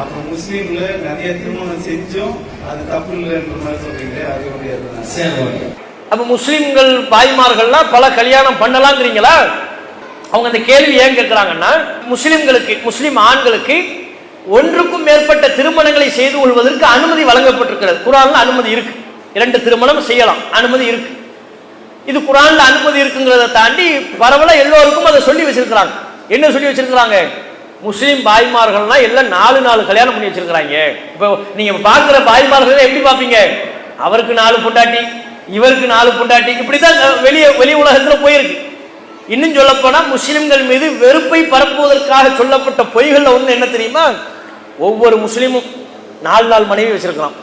அப்ப முஸ்லீம்ல நிறைய திருமணம் செஞ்சும் அது தப்பு இல்லைன்ற மாதிரி சொல்றீங்களே அது சரி ஓகே. அப்ப முஸ்லிம்கள் பாய்மார்கள்லாம் பல கல்யாணம் பண்ணலாங்கிறீங்களா அவங்க அந்த கேள்வி ஏன் கேட்கிறாங்கன்னா முஸ்லிம்களுக்கு முஸ்லிம் ஆண்களுக்கு ஒன்றுக்கும் மேற்பட்ட திருமணங்களை செய்து கொள்வதற்கு அனுமதி வழங்கப்பட்டிருக்கிறது. குரான்ல அனுமதி இருக்கு. இரண்டு திருமணம் செய்யலாம். அனுமதி இருக்கு. இது குரான்ல அனுமதி இருக்குங்கிறத தாண்டி பரவலா எல்லோருக்கும் அதை சொல்லி வச்சிருக்கிறாங்க. என்ன சொல்லி வச்சிருக்கிறாங்க? முஸ்லீம் பாய்மார்கள்லாம் எல்லாம் நாலு நாலு கல்யாணம் பண்ணி வச்சிருக்கிறாங்க. இப்போ நீங்கள் பார்க்குற பாய்மார்கள் எப்படி பார்ப்பீங்க? அவருக்கு நாலு பொண்டாட்டி இவருக்கு நாலு பொண்டாட்டி இப்படிதான் வெளியே வெளி உலகத்தில் போயிருக்கு. இன்னும் சொல்லப்போனால் முஸ்லீம்கள் மீது வெறுப்பை பரப்புவதற்காக சொல்லப்பட்ட பொய்களில் ஒன்று என்ன தெரியுமா? ஒவ்வொரு முஸ்லீமும் நாலு நாள் மனைவி வச்சிருக்கிறான்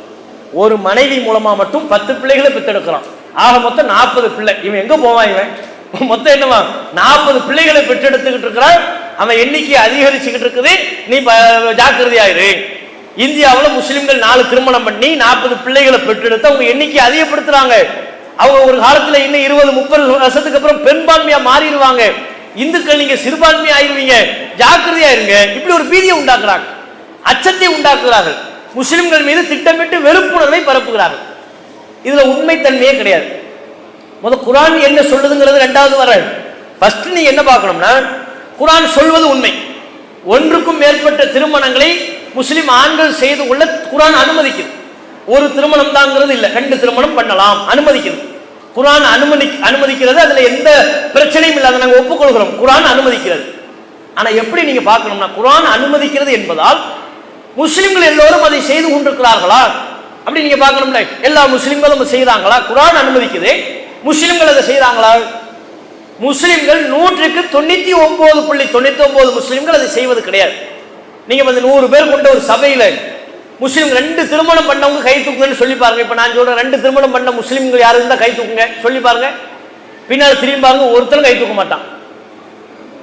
ஒரு மனைவி மூலமாக மட்டும் பத்து பிள்ளைகளை பெற்றெடுக்கிறான் ஆக மொத்தம் நாற்பது பிள்ளை. இவன் எங்கே போவான் இவன்? மொத்தம் என்னவா? நாற்பது பிள்ளைகளை பெற்றெடுத்துக்கிட்டு இருக்கிறான். அவன் எண்ணிக்கை அதிகரிச்சுக்கிட்டு இருக்குது. நீ ஜாக்கிரதையாயிரு. இந்தியாவில் முஸ்லிம்கள் நாலு திருமணம் பண்ணி நாற்பது பிள்ளைகளை பெற்றெடுத்து அவங்க எண்ணிக்கை அதிகப்படுத்துறாங்க. அவங்க ஒரு காலத்தில் இன்னும் இருபது முப்பது வருஷத்துக்கு அப்புறம் பெரும்பான்மையா மாறிடுவாங்க. இந்துக்கள் நீங்க சிறுபான்மை ஆயிருவீங்க ஜாக்கிரதையா இருங்க இப்படி ஒரு பீதியை உண்டாக்குறாங்க. அச்சத்தை உண்டாக்குகிறார்கள் முஸ்லிம்கள் மீது திட்டமிட்டு வெறுப்புணர்வை பரப்புகிறார்கள். இதுல உண்மைத்தன்மையே கிடையாது. முதல் குரான் என்ன சொல்லுதுங்கிறது ரெண்டாவது வர. ஃபர்ஸ்ட் நீ என்ன பார்க்கணும்னா குரான் சொல்வது உண்மை. ஒன்றுக்கும் மேற்பட்ட திருமணங்களை முஸ்லிம் ஆண்கள் செய்து கொள்ள குரான் அனுமதிக்குது. ஒரு திருமணம் தாங்கிறது இல்லை ரெண்டு திருமணம் பண்ணலாம் அனுமதிக்குது. குரான் அனுமதி அனுமதிக்கிறது அதுல எந்த பிரச்சனையும் இல்லை நாங்கள் ஒப்புக்கொள்கிறோம். குரான் அனுமதிக்கிறது. ஆனா எப்படி நீங்க பார்க்கணும்னா குரான் அனுமதிக்கிறது என்பதால் முஸ்லிம்கள் எல்லோரும் அதை செய்து கொண்டிருக்கிறார்களா? அப்படி நீங்க பார்க்கணும்ல எல்லா முஸ்லிம்களும் செய்கிறாங்களா குரான் அனுமதிக்குது. முஸ்லிம்கள் அதை செய்கிறாங்களா முஸ்லிம்கள் நூற்றுக்கு தொண்ணூத்தி ஒன்பது புள்ளி தொண்ணூத்தி ஒன்பது முஸ்லிம்கள் அதை செய்வது கிடையாது. நீங்க வந்து நூறு பேர் கொண்ட ஒரு சபையில முஸ்லிம் ரெண்டு திருமணம் பண்ணவங்க கை தூக்குங்கன்னு சொல்லி பாருங்க. இப்ப நான் சொல்றேன் ரெண்டு திருமணம் பண்ண முஸ்லிம்கள் யாரு இருந்தா கை தூக்குங்க? சொல்லி பாருங்க. பின்னால் திரும்பி பாருங்க ஒருத்தரும் கை தூக்க மாட்டான்.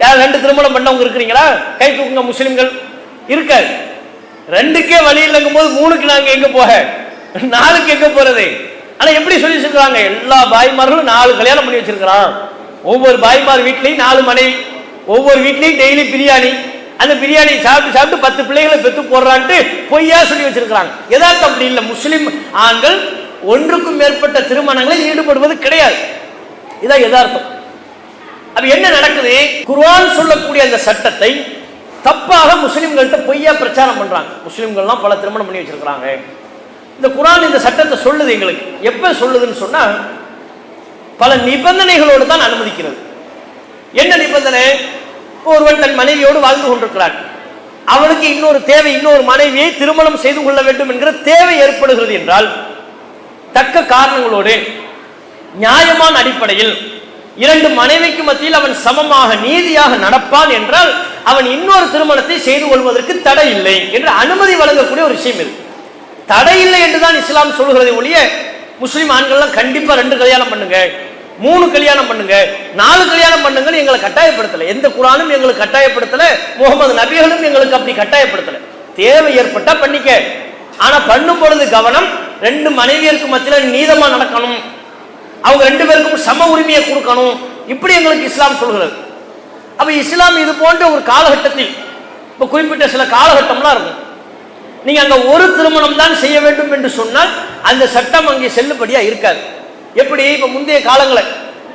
யார் ரெண்டு திருமணம் பண்ணவங்க இருக்கிறீங்களா? கை தூக்குங்க முஸ்லிம்கள். இருக்காது. ரெண்டுக்கே வழி இல்லைங்கும் போது மூணுக்கு நாங்க எங்க போக? நாலுக்கு எங்க போறது? ஆனா எப்படி சொல்லி சொல்கிறாங்க எல்லா பாய்மார்களும் நாலு கல்யாணம் பண்ணி வச்சிருக்கிறான். ஒவ்வொரு பாய்மார் வீட்லேயும் நாலு மனைவி ஒவ்வொரு வீட்லேயும் டெய்லி பிரியாணி. அந்த பிரியாணி சாப்பிட்டு சாப்பிட்டு பத்து பிள்ளைகளை பெற்று போடுறான்ட்டு பொய்யா சொல்லி வச்சிருக்கிறாங்க. எதார்த்தம் அப்படி இல்லை. முஸ்லீம் ஆண்கள் ஒன்றுக்கும் மேற்பட்ட திருமணங்களில் ஈடுபடுவது கிடையாது. இதான் எதார்த்தம். அப்ப என்ன நடக்குது? குர்வான் சொல்லக்கூடிய அந்த சட்டத்தை தப்பாக முஸ்லிம்கள்ட்ட பொய்யா பிரச்சாரம் பண்றாங்க. முஸ்லிம்கள்லாம் பல திருமணம் பண்ணி வச்சிருக்கிறாங்க. இந்த குரான் இந்த சட்டத்தை சொல்லுது எங்களுக்கு. எப்ப சொல்லுதுன்னு சொன்னா பல நிபந்தனைகளோடு தான் அனுமதிக்கிறது. என்ன நிபந்தனை? ஒருவன் தன் மனைவியோடு வாழ்ந்து கொண்டிருக்கிறான். அவனுக்கு இன்னொரு தேவை இன்னொரு மனைவியை திருமணம் செய்து கொள்ள வேண்டும் என்கிற தேவை ஏற்படுகிறது என்றால் தக்க காரணங்களோடு நியாயமான அடிப்படையில் இரண்டு மனைவிக்கு மத்தியில் அவன் சமமாக நீதியாக நடப்பான் என்றால் அவன் இன்னொரு திருமணத்தை செய்து கொள்வதற்கு தடை இல்லை என்று அனுமதி வழங்கக்கூடிய ஒரு விஷயம் இது. தடை இல்லை என்றுதான் இஸ்லாம் சொல்கிறதை ஒழிய முஸ்லீம் ஆண்கள்லாம் கண்டிப்பா ரெண்டு கல்யாணம் பண்ணுங்க. மூணு கல்யாணம் பண்ணுங்க நாலு கல்யாணம் பண்ணுங்கன்னு எங்களை கட்டாயப்படுத்தல. எந்த குரானும் எங்களுக்கு கட்டாயப்படுத்தல முகமது நபிகளும் எங்களுக்கு அப்படி கட்டாயப்படுத்தல. தேவை ஏற்பட்டா பண்ணிக்க. ஆனா பண்ணும் பொழுது கவனம் ரெண்டு மனைவியருக்கு மத்தியில் நீதமா நடக்கணும். அவங்க ரெண்டு பேருக்கும் சம உரிமையை கொடுக்கணும். இப்படி எங்களுக்கு இஸ்லாம் சொல்கிறது. அப்ப இஸ்லாம் இது போன்ற ஒரு காலகட்டத்தில் இப்ப குறிப்பிட்ட சில காலகட்டம்லாம் இருக்கும். நீங்க அங்க ஒரு திருமணம் தான் செய்ய வேண்டும் என்று சொன்னால் அந்த சட்டம் அங்கே செல்லுபடியா இருக்காது. எப்படி இப்ப முந்தைய காலங்களை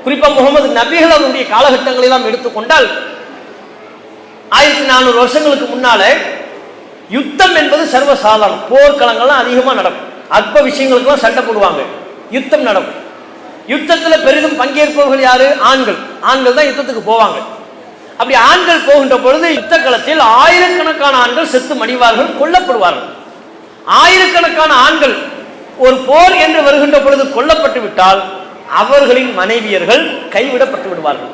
குறிப்பா முகமது நபிகள் அவருடைய காலகட்டங்களை எல்லாம் எடுத்துக்கொண்டால் ஆயிரத்தி நானூறு வருஷங்களுக்கு முன்னால யுத்தம் என்பது சர்வசாதாரணம். போர்க்களங்கள்லாம் அதிகமா நடக்கும். அற்ப விஷயங்களுக்கெல்லாம் சண்டை போடுவாங்க. யுத்தம் நடக்கும். யுத்தத்தில் பெரிதும் பங்கேற்பவர்கள் யாரு? ஆண்கள். ஆண்கள் தான் யுத்தத்துக்கு போவாங்க. அப்படி ஆண்கள் போகின்ற பொழுது யுத்த களத்தில் ஆயிரக்கணக்கான ஆண்கள் செத்து மடிவார்கள் கொல்லப்படுவார்கள். ஆயிரக்கணக்கான ஆண்கள் ஒரு போர் என்று வருகின்ற பொழுது கொல்லப்பட்டு விட்டால் அவர்களின் மனைவியர்கள் கைவிடப்பட்டு விடுவார்கள்.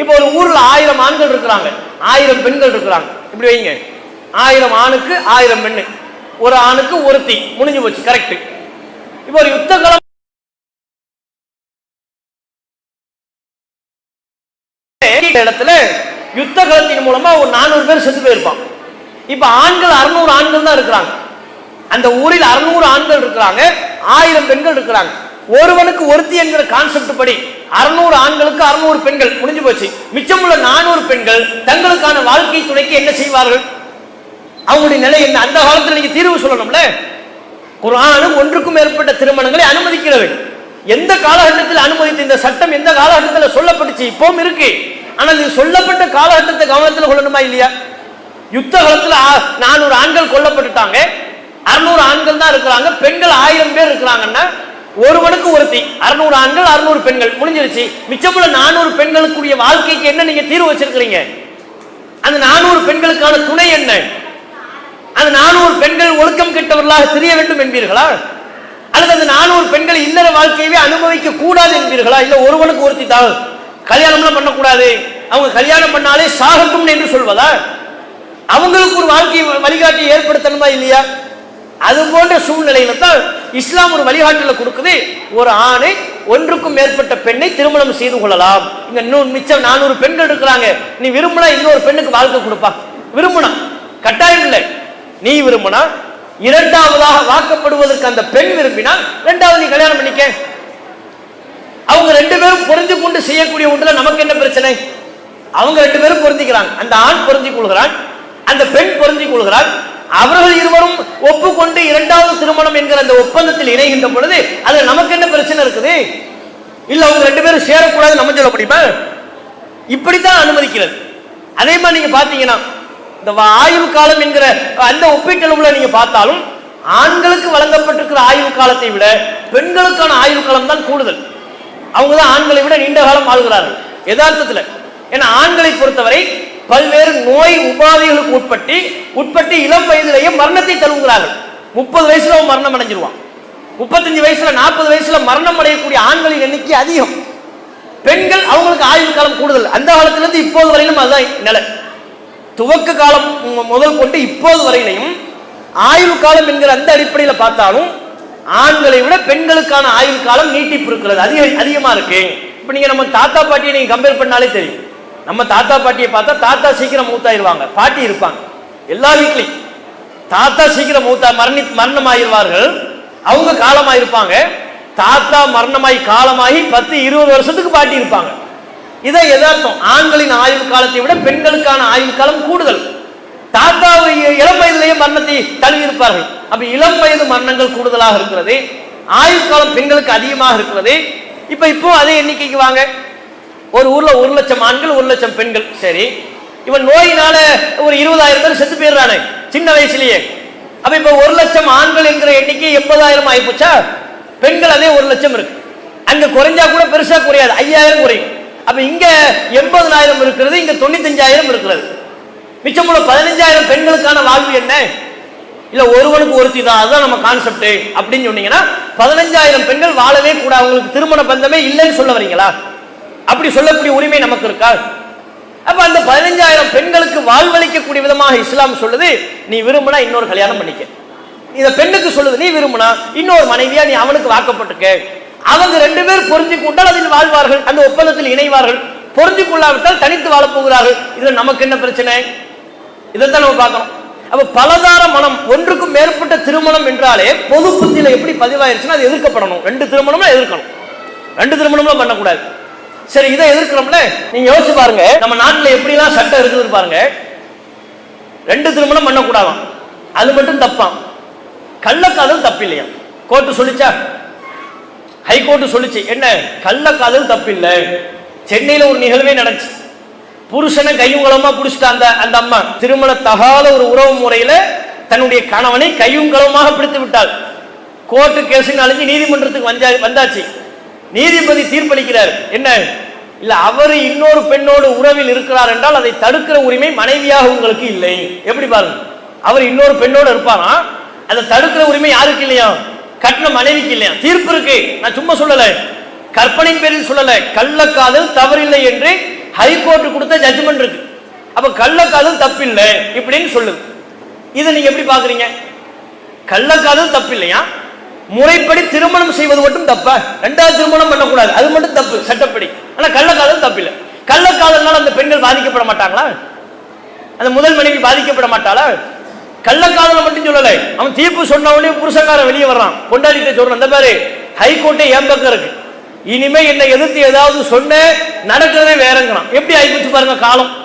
இப்போ ஒரு ஊர்ல ஆயிரம் ஆண்கள் இருக்கிறாங்க. ஆயிரம் பெண்கள் இருக்கிறாங்க. இப்படி வைங்க. ஆயிரம் ஆணுக்கு ஆயிரம் பெண்ணு. ஒரு ஆணுக்கு ஒருத்தி முடிஞ்சு போச்சு. கரெக்ட் இப்போ ஒரு யுத்த காலம் இடத்துல யுத்த காலத்தின் மூலமா ஒரு நானூறு பேர் செத்து போயிருப்பான். இப்ப ஆண்கள் அறுநூறு ஆண்கள் தான் இருக்கிறாங்க. அந்த ஊரில் அறுநூறு ஆண்கள் இருக்கிறாங்க ஆயிரம் பெண்கள் இருக்கிறாங்க. ஒருவனுக்கு ஒருத்தி என்கிற கான்செப்ட் படி அறுநூறு ஆண்களுக்கு அறுநூறு பெண்கள் முடிஞ்சு போச்சு. மிச்சமுள்ள நானூறு பெண்கள் தங்களுக்கான வாழ்க்கை துணைக்கு என்ன செய்வார்கள்? அவங்களுடைய நிலை என்ன? அந்த காலத்தில் நீங்க தீர்வு சொல்லணும்ல? குரானும் ஒன்றுக்கும் மேற்பட்ட திருமணங்களை அனுமதிக்கிறது. எந்த காலகட்டத்தில் அனுமதித்த இந்த சட்டம் எந்த காலகட்டத்தில் சொல்லப்பட்டுச்சு? இப்பவும் இருக்கு. ஆனால் இது சொல்லப்பட்ட காலகட்டத்தை கவனத்தில் கொள்ளணுமா இல்லையா? யுத்த காலத்தில் ஆ- நானூறு ஆண்கள் கொல்லப்பட்டுட்டாங்க. அறுநூறு ஆண்கள் தான் இருக்கிறாங்க. பெண்கள் ஆயிரம் பேர் இருக்கிறாங்கன்னா ஒருவனுக்கு ஒருத்தி. அறுநூறு ஆண்கள் அறுநூறு பெண்கள். முடிஞ்சிருச்சு. மிச்சமுள்ள நானூறு பெண்களுக்குரிய வாழ்க்கைக்கு என்ன நீங்க தீர்வு வச்சிருக்கிறீங்க? அந்த நானூறு பெண்களுக்கான துணை என்ன? அந்த நானூறு பெண்கள் ஒழுக்கம் கெட்டவர்களாக தெரிய வேண்டும் என்பீர்களா? அல்லது அந்த நானூறு பெண்கள் இல்லற வாழ்க்கையவே அனுபவிக்க கூடாது என்பீர்களா? இல்ல ஒருவனுக்கு ஒருத்தி தான் கல்யாணம்லாம் பண்ணக்கூடாது. அவங்க கல்யாணம் பண்ணாலே சாகட்டும் என்று சொல்வதா? அவங்களுக்கு ஒரு வாழ்க்கை வழிகாட்டி ஏற்படுத்தணுமா இல்லையா? அது போன்ற சூழ்நிலையில தான் இஸ்லாம் ஒரு வழிகாட்டுல கொடுக்குது. ஒரு ஆணை ஒன்றுக்கும் மேற்பட்ட பெண்ணை திருமணம் செய்து கொள்ளலாம். இங்க இன்னும் மிச்சம் நானூறு பெண்கள் இருக்கிறாங்க. நீ விரும்பினா இன்னொரு பெண்ணுக்கு வாழ்க்கை கொடுப்பா. விரும்பினா. கட்டாயம் இல்லை. நீ விரும்பினா இரண்டாவதாக வாக்கப்படுவதற்கு அந்த பெண் விரும்பினால் இரண்டாவது நீ கல்யாணம் பண்ணிக்க. அவங்க ரெண்டு பேரும் புரிஞ்சு கொண்டு செய்யக்கூடிய ஒன்றுல நமக்கு என்ன பிரச்சனை? அவங்க ரெண்டு பேரும் பொருந்திக்கிறாங்க. அந்த ஆண் பொருந்திக் கொள்கிறான் அந்த பெண் பொருந்திக் கொள்கிறான் அவர்கள் இருவரும் ஒப்புக்கொண்டு இரண்டாவது திருமணம் என்கிற அந்த ஒப்பந்தத்தில் இணைகின்ற பொழுது அதுல நமக்கு என்ன பிரச்சனை இருக்குது? இல்ல அவங்க ரெண்டு பேரும் சேரக்கூடாது நம்ம சொல்ல முடியுமா? இப்படித்தான் அனுமதிக்கிறது. அதே மாதிரி நீங்க பாத்தீங்கன்னா இந்த ஆயுள் காலம் என்கிற அந்த ஒப்பீட்டளவுல நீங்க பார்த்தாலும் ஆண்களுக்கு வழங்கப்பட்டிருக்கிற ஆயுள் காலத்தை விட பெண்களுக்கான ஆயுள் காலம் தான் கூடுதல். அவங்க தான் ஆண்களை விட நீண்ட காலம் வாழ்கிறார்கள் யதார்த்தத்தில். ஏன்னா ஆண்களை பொறுத்தவரை பல்வேறு நோய் உபாதைகளுக்கு உட்பட்டு உட்பட்டு இளம் வயதிலேயே மரணத்தை தழுவுகிறார்கள். முப்பது வயசுல அவன் மரணம் அடைஞ்சிருவான். முப்பத்தஞ்சு வயசுல நாற்பது வயசுல மரணம் அடையக்கூடிய ஆண்களின் எண்ணிக்கை அதிகம். பெண்கள் அவங்களுக்கு ஆயுள் காலம் கூடுதல். அந்த காலத்திலிருந்து இப்போது வரையிலும் அதுதான் நிலை. துவக்க காலம் முதல் கொண்டு இப்போது வரையிலையும் ஆயுள் காலம் என்கிற அந்த அடிப்படையில் பார்த்தாலும் ஆண்களை விட பெண்களுக்கான ஆயுள் காலம் நீட்டிப்பு இருக்கிறது. அதிக அதிகமா இருக்கு. இப்போ நீங்க நம்ம தாத்தா பாட்டியை நீங்க கம்பேர் பண்ணாலே தெரியும். நம்ம தாத்தா பாட்டியை பார்த்தா தாத்தா சீக்கிரம் மூத்தாயிருவாங்க. பாட்டி இருப்பாங்க. எல்லா வீட்லையும். தாத்தா சீக்கிரம் மூத்தா மரணி மரணமாயிருவார்கள். அவங்க காலமாயிருப்பாங்க. தாத்தா மரணமாகி காலமாகி பத்து இருபது வருஷத்துக்கு பாட்டி இருப்பாங்க. இதை எதார்த்தம். ஆண்களின் ஆயுள் காலத்தை விட பெண்களுக்கான ஆயுள் காலம் கூடுதல். தாத்தா இளம் வயதிலேயே மரணத்தை தழுவி இருப்பார்கள் அப்ப இளம் வயது மரணங்கள் கூடுதலாக இருக்கிறது. ஆயுள் காலம் பெண்களுக்கு அதிகமாக இருக்கிறது. இப்ப இப்போ அதே எண்ணிக்கைக்கு வாங்க. ஒரு ஊர்ல ஒரு லட்சம் ஆண்கள் ஒரு லட்சம் பெண்கள். சரி. இவன் நோயினால ஒரு இருபதாயிரம் பேர் செத்து போயிடுறானே சின்ன வயசுலயே. அப்ப இப்ப ஒரு லட்சம் ஆண்கள் என்கிற எண்ணிக்கை எண்பதாயிரம் ஆயிப்போச்சா? பெண்கள் அதே ஒரு லட்சம் இருக்கு. அங்க குறைஞ்சா கூட பெருசா குறையாது ஐயாயிரம் குறையும். அப்ப இங்க எண்பதனாயிரம் இருக்கிறது இங்க தொண்ணூத்தஞ்சாயிரம் இருக்கிறது. மிச்சமுள்ள பதினஞ்சாயிரம் பெண்களுக்கான வாழ்வு என்ன? இல்ல ஒருவனுக்கு ஒருத்தி தான் அதுதான் நம்ம கான்செப்ட் அப்படின்னு சொன்னீங்கன்னா பதினஞ்சாயிரம் பெண்கள் வாழவே கூட அவங்களுக்கு திருமண பந்தமே இல்லைன்னு சொல்ல வரீங்களா? அப்படி சொல்லக்கூடிய உரிமை நமக்கு இருக்கா? அப்ப அந்த பதினஞ்சாயிரம் பெண்களுக்கு வாழ்வளிக்கக்கூடிய விதமாக இஸ்லாம் சொல்லுது நீ விரும்பினா இன்னொரு கல்யாணம் பண்ணிக்க. இந்த பெண்ணுக்கு சொல்லுது நீ விரும்பினா இன்னொரு மனைவியா நீ அவனுக்கு வாக்கப்பட்டுக்க. அவங்க ரெண்டு பேர் பொருந்தி கொண்டால் அதில் வாழ்வார்கள் அந்த ஒப்பந்தத்தில் இணைவார்கள். பொருந்தி கொள்ளாவிட்டால் தனித்து வாழப்போகிறார்கள் இதுல நமக்கு என்ன பிரச்சனை? இதைத்தான் நம்ம பார்க்கணும். அப்ப பலதார மனம் ஒன்றுக்கும் மேற்பட்ட திருமணம் என்றாலே பொது புத்தியில எப்படி பதிவாயிருச்சுன்னா அது எதிர்க்கப்படணும். ரெண்டு திருமணமும் எதிர்க்கணும். ரெண்டு திருமணமும் பண்ணக்கூடாது. சரி இதை எதிர்க்கிறோம்ல? நீங்க யோசிச்சு பாருங்க. நம்ம நாட்டுல எப்படிலாம் சட்டம் இருக்குது பாருங்க. ரெண்டு திருமணம் பண்ணக்கூடாதாம் அது மட்டும் தப்பாம். கள்ளக்காதல் தப்பு இல்லையா கோர்ட்டு சொல்லிச்சா? ஹைகோர்ட்டு சொல்லிச்சு. என்ன? கள்ளக்காதல் தப்பு இல்லை சென்னையில ஒரு நிகழ்வே நடந்துச்சு. புருஷனை கையுங்களமா புடிச்சிட்ட அந்த அந்த அம்மா. திருமண தகாத ஒரு உறவு முறையில தன்னுடைய கணவனை கையுங்களமாக பிடித்து விட்டாள். கோர்ட்டு கேஸுன்னு அழிஞ்சு நீதிமன்றத்துக்கு வந்தா வந்தாச்சு. நீதிபதி தீர்ப்பளிக்கிறார். என்ன? இல்ல அவர் இன்னொரு பெண்ணோடு உறவில் இருக்கிறார் என்றால் அதை தடுக்கிற உரிமை மனைவியாக உங்களுக்கு இல்லை. எப்படி பாருங்க? அவர் இன்னொரு பெண்ணோடு இருப்பாரா? அதை தடுக்கிற உரிமை யாருக்கு இல்லையா? கட்டின மனைவிக்கு இல்லையா? தீர்ப்பு இருக்கு. நான் சும்மா சொல்லல. கற்பனையின் பேரில் சொல்லல. கள்ளக்காதல் தவறில்லை என்று ஹைகோர்ட் கொடுத்த ஜட்ஜ்மெண்ட் இருக்கு. அப்ப கள்ளக்காதல் தப்பில்லை. இப்படின்னு சொல்லுது இதை நீங்க எப்படி பாக்குறீங்க? கள்ளக்காதல் தப்பு இல்லையா முறைப்படி திருமணம் செய்வது மட்டும் தப்பா? ரெண்டாவது திருமணம் பண்ணக்கூடாது. அது மட்டும் தப்பு சட்டப்படி. ஆனா கள்ளக்காதல் தப்பில்லை. கள்ளக்காதல்னால அந்த பெண்கள் பாதிக்கப்பட மாட்டாங்களா? அந்த முதல் மனைவி பாதிக்கப்பட மாட்டாளா? கள்ளக்காதலை மட்டும் சொல்லலை. அவன் தீர்ப்பு சொன்ன உடனே புருஷக்காரன் வெளியே வர்றான். கொண்டாடி சொல்றான் அந்த பாரு ஹைகோர்ட்டே என் பக்கம் இருக்கு? இனிமே என்னை எதிர்த்து ஏதாவது சொன்ன நடக்கிறதே வேறங்கிறான். எப்படி ஆயிப்போச்சு பாருங்க காலம்.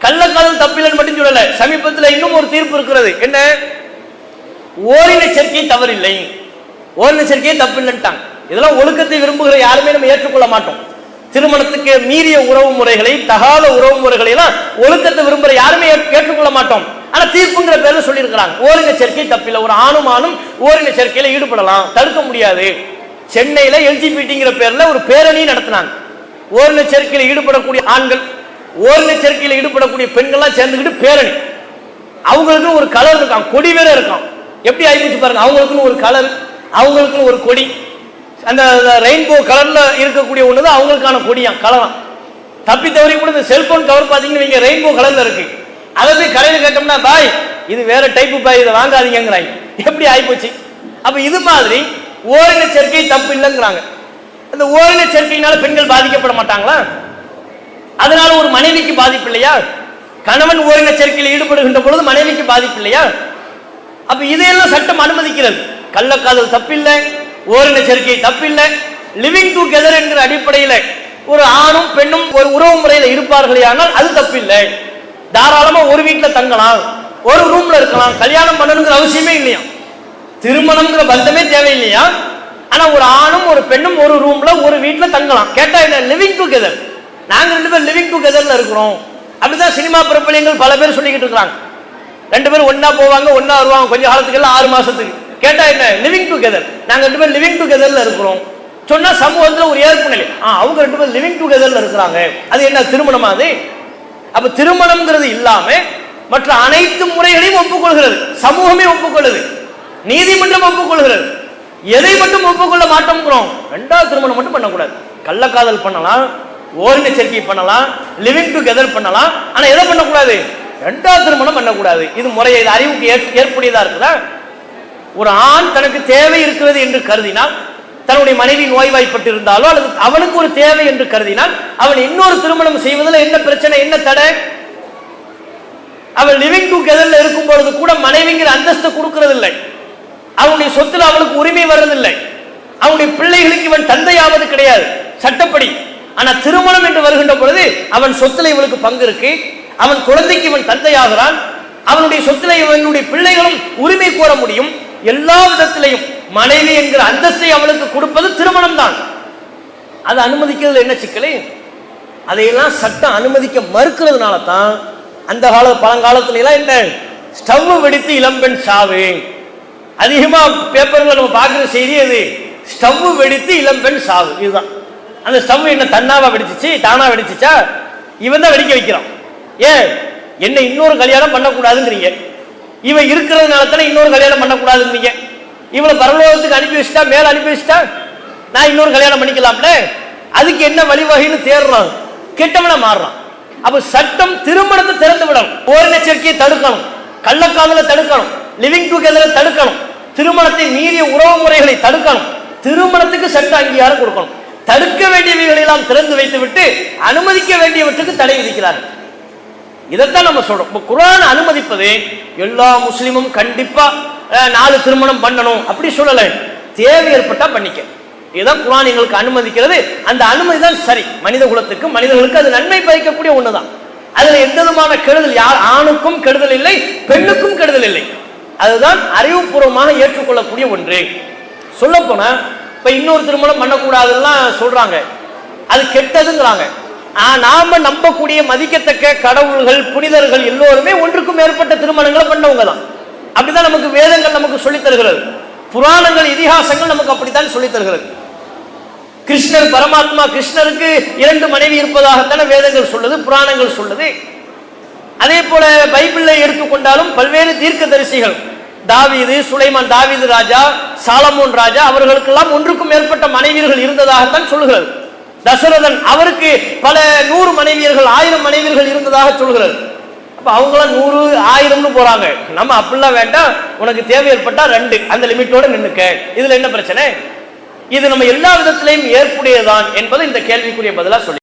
கள்ளக்காதல் தப்பில்லைன்னு மட்டும் சொல்லல. சமீபத்தில் இன்னும் ஒரு தீர்ப்பு இருக்கிறது. என்ன? ஓரின சேர்க்கை தவறில்லை. ஓரின தப்பு இல்லைன்ட்டாங்க. இதெல்லாம் ஒழுக்கத்தை விரும்புகிற யாருமே நம்ம ஏற்றுக்கொள்ள மாட்டோம். திருமணத்துக்கு மீறிய உறவு முறைகளை தகாத உறவு முறைகளை எல்லாம் ஒழுக்கத்தை விரும்புகிற யாருமே ஏற்றுக்கொள்ள மாட்டோம். ஆனா தீர்ப்புங்கிற பேர்ல சொல்லியிருக்கிறாங்க. ஓரின சேர்க்கை தப்பில்லை ஒரு ஆணும் ஆணும் ஓரின சேர்க்கையில ஈடுபடலாம். தடுக்க முடியாது. சென்னையில எல்ஜிபிடிங்கிற பேர்ல ஒரு பேரணி நடத்தினாங்க. ஓரின சேர்க்கையில் ஈடுபடக்கூடிய ஆண்கள் ஓரின சேர்க்கையில் ஈடுபடக்கூடிய பெண்கள்லாம் சேர்ந்துக்கிட்டு பேரணி. அவங்களுக்குன்னு ஒரு கலர் இருக்கான் கொடி வேற இருக்கான் எப்படி ஆயிடுச்சு பாருங்க. அவங்களுக்குன்னு ஒரு கலர். அவங்களுக்குன்னு ஒரு கொடி. அந்த ரெயின்போ கலர்ல இருக்கக்கூடிய ஒன்று தான் அவங்களுக்கான கொடியாம் கலரம் தப்பி தவறி கூட இந்த செல்போன் கவர் பார்த்தீங்கன்னா நீங்கள் ரெயின்போ கலர்ல இருக்கு. அதை போய் கடையில் கேட்டோம்னா பாய் இது வேற டைப்பு பாய் இதை வாங்காதீங்கிறாங்க எப்படி ஆயிப்போச்சு? அப்ப இது மாதிரி ஓரின சேர்க்கை தப்பு இல்லைங்கிறாங்க. அந்த ஓரின சேர்க்கையினால பெண்கள் பாதிக்கப்பட மாட்டாங்களா? அதனால ஒரு மனைவிக்கு பாதிப்பு இல்லையா? கணவன் ஓரின சேர்க்கையில் ஈடுபடுகின்ற பொழுது மனைவிக்கு பாதிப்பு இல்லையா? அப்ப இதையெல்லாம் சட்டம் அனுமதிக்கிறது. கள்ளக்காதல் தப்பில்லை ஓரின சேர்க்கை தப்பில்லை. லிவிங் டுகெதர் என்கிற அடிப்படையில் ஒரு ஆணும் பெண்ணும் ஒரு உறவு முறையில் இருப்பார்களே ஆனால் அது தப்பில்லை. தாராளமா ஒரு வீட்டில் தங்கலாம் ஒரு ரூம்ல இருக்கலாம் கல்யாணம் பண்ணணுங்கிற அவசியமே இல்லையா? திருமணம்ங்கிற பந்தமே தேவையில்லையா? ஆனா ஒரு ஆணும் ஒரு பெண்ணும் ஒரு ரூம்ல ஒரு வீட்டில் தங்கலாம். கேட்டா என்ன? லிவிங் டுகெதர் நாங்க ரெண்டு பேரும் லிவிங் டுகெதர்ல இருக்கிறோம். அப்படிதான் சினிமா பிரபலியங்கள் பல பேர் சொல்லிக்கிட்டு இருக்கிறாங்க. ரெண்டு பேரும் ஒன்னா போவாங்க ஒன்னா வருவாங்க. கொஞ்ச காலத்துக்கு எல்லாம் ஆறு மாசத்துக்கு. கேட்டா என்ன? லிவிங் டுகெதர் நாங்க ரெண்டு பேரும் லிவிங் டுகெதர்ல இருக்கிறோம். சொன்னா சமூகத்துல ஒரு ஏற்பு நிலை. ஆ, அவங்க ரெண்டு பேரும் லிவிங் டுகெதர்ல இருக்கிறாங்க. அது என்ன திருமணமா அது? அப்ப திருமணம்ங்கிறது இல்லாம மற்ற அனைத்து முறைகளையும் ஒப்புக்கொள்கிறது. சமூகமே ஒப்புக்கொள்ளுது. நீதிமன்றம் ஒப்புக்கொள்கிறது. எதை மட்டும் ஒப்புக்கொள்ள மாட்டோம்ங்கிறோம். ரெண்டாவது திருமணம் மட்டும் பண்ணக்கூடாது. கள்ளக்காதல் பண்ணலாம் ஓரின சேர்க்கை பண்ணலாம் லிவிங் டுகெதர் பண்ணலாம். ஆனா எதை பண்ணக்கூடாது? ரெண்டாவது திருமணம் பண்ணக்கூடாது. இது முறையை இது அறிவுக்கு ஏற்- ஏற்புடையதா இருக்குதா? ஒரு ஆண் தனக்கு தேவை இருக்கிறது என்று கருதினால் தன்னுடைய மனைவி நோய்வாய்ப்பட்டு இருந்தாலோ அல்லது அவனுக்கு ஒரு தேவை என்று கருதினால் அவன் இன்னொரு திருமணம் செய்வதில் என்ன பிரச்சனை என்ன தடை? அவள் லிவிங் டுகெதர்ல இருக்கும் பொழுது கூட மனைவிங்கிற அந்தஸ்து கொடுக்கறதில்லை. அவனுடைய சொத்துல அவளுக்கு உரிமை வர்றதில்லை. அவனுடைய பிள்ளைகளுக்கு இவன் தந்தையாவது கிடையாது சட்டப்படி. ஆனா திருமணம் என்று வருகின்ற பொழுது அவன் சொத்துல இவளுக்கு பங்கு இருக்கு. அவன் குழந்தைக்கு இவன் தந்தையாகிறான். அவனுடைய சொத்துல இவனுடைய பிள்ளைகளும் உரிமை கோர முடியும். எல்லா விதத்திலையும் மனைவி என்கிற அந்தஸ்தை அவளுக்கு கொடுப்பது திருமணம் தான் அது அனுமதிக்கிறதுல என்ன சிக்கலே? அதையெல்லாம் சட்டம் அனுமதிக்க மறுக்கிறதுனால தான் அந்த கால பழங்காலத்துல எல்லாம் என்ன? ஸ்டவ் வெடித்து இளம்பெண் சாவு. அதிகமா பேப்பர்ல நம்ம பார்க்குற செய்தி அது ஸ்டவ் வெடித்து இளம்பெண் சாவு. இதுதான். அந்த ஸ்டவ் என்ன தன்னாவா வெடிச்சிச்சு தானா வெடிச்சிச்சா? இவன் தான் வெடிக்க வைக்கிறான். ஏன்? என்ன இன்னொரு கல்யாணம் பண்ணக்கூடாதுங்கிறீங்க. இவன் இருக்கிறதுனால தானே இன்னொரு கல்யாணம் பண்ணக்கூடாதுங்கிறீங்க. இவளை பரலோகத்துக்கு அனுப்பி வச்சுட்டா மேல அனுப்பி வச்சுட்டா நான் இன்னொரு கல்யாணம் பண்ணிக்கலாம்ல? அதுக்கு என்ன வழிவகைன்னு தேடுறான். கெட்டவனை மாறுறான். அப்ப சட்டம் திருமணத்தை திறந்து விடணும். ஓரின தடுக்கணும். கள்ளக்காதலை தடுக்கணும். லிவிங் டுகெதரை தடுக்கணும். திருமணத்தை மீறிய உறவு முறைகளை தடுக்கணும். திருமணத்துக்கு சட்ட அங்கீகாரம் கொடுக்கணும். தடுக்க வேண்டியவைகளை எல்லாம் திறந்து வைத்து விட்டு அனுமதிக்க வேண்டியவற்றுக்கு தடை விதிக்கிறார்கள். இதைத்தான் நம்ம சொல்றோம். இப்போ குரான் அனுமதிப்பது எல்லா முஸ்லீமும் கண்டிப்பா நாலு திருமணம் பண்ணணும் அப்படி சொல்லல. தேவை ஏற்பட்டா பண்ணிக்க. இதுதான் குரான் எங்களுக்கு அனுமதிக்கிறது. அந்த அனுமதி தான் சரி. மனித குலத்துக்கு மனிதர்களுக்கு அது நன்மை பயக்கக்கூடிய ஒண்ணுதான். அதுல எந்த விதமான கெடுதல் யார் ஆணுக்கும் கெடுதல் இல்லை பெண்ணுக்கும் கெடுதல் இல்லை. அதுதான் அறிவுபூர்வமாக ஏற்றுக்கொள்ளக்கூடிய ஒன்று. சொல்ல போனா இப்ப இன்னொரு திருமணம் பண்ணக்கூடாதுலாம் சொல்றாங்க. அது கெட்டதுங்கிறாங்க. நாம நம்பக்கூடிய மதிக்கத்தக்க கடவுள்கள் புனிதர்கள் எல்லோருமே ஒன்றுக்கும் மேற்பட்ட திருமணங்களை பண்ணவங்க தான் அப்படிதான் நமக்கு வேதங்கள் நமக்கு சொல்லித் தருகிறது. புராணங்கள் இதிகாசங்கள் நமக்கு அப்படித்தான் சொல்லித் தருகிறது. கிருஷ்ணர் பரமாத்மா கிருஷ்ணருக்கு இரண்டு மனைவி இருப்பதாகத்தான வேதங்கள் சொல்லுது புராணங்கள் சொல்லுது. அதே போல பைபிள்ல எடுத்துக்கொண்டாலும் பல்வேறு தீர்க்க தரிசிகள் தாவீது சுலைமான் தாவீது ராஜா சாலமோன் ராஜா அவர்களுக்கெல்லாம் ஒன்றுக்கும் மேற்பட்ட மனைவியர்கள் இருந்ததாகத்தான் சொல்லுகிறது. தசரதன் அவருக்கு பல நூறு மனைவியர்கள் ஆயிரம் மனைவியர்கள் இருந்ததாக சொல்கிறது. அப்ப அவங்களாம் நூறு ஆயிரம்னு போறாங்க. நம்ம அப்படிலாம் வேண்டாம். உனக்கு தேவை ஏற்பட்டா ரெண்டு. அந்த லிமிட்டோட நின்னுக்க. இதுல என்ன பிரச்சனை? இது நம்ம எல்லா விதத்திலையும் ஏற்புடையதான் என்பது இந்த கேள்விக்குரிய பதிலாக சொல்லி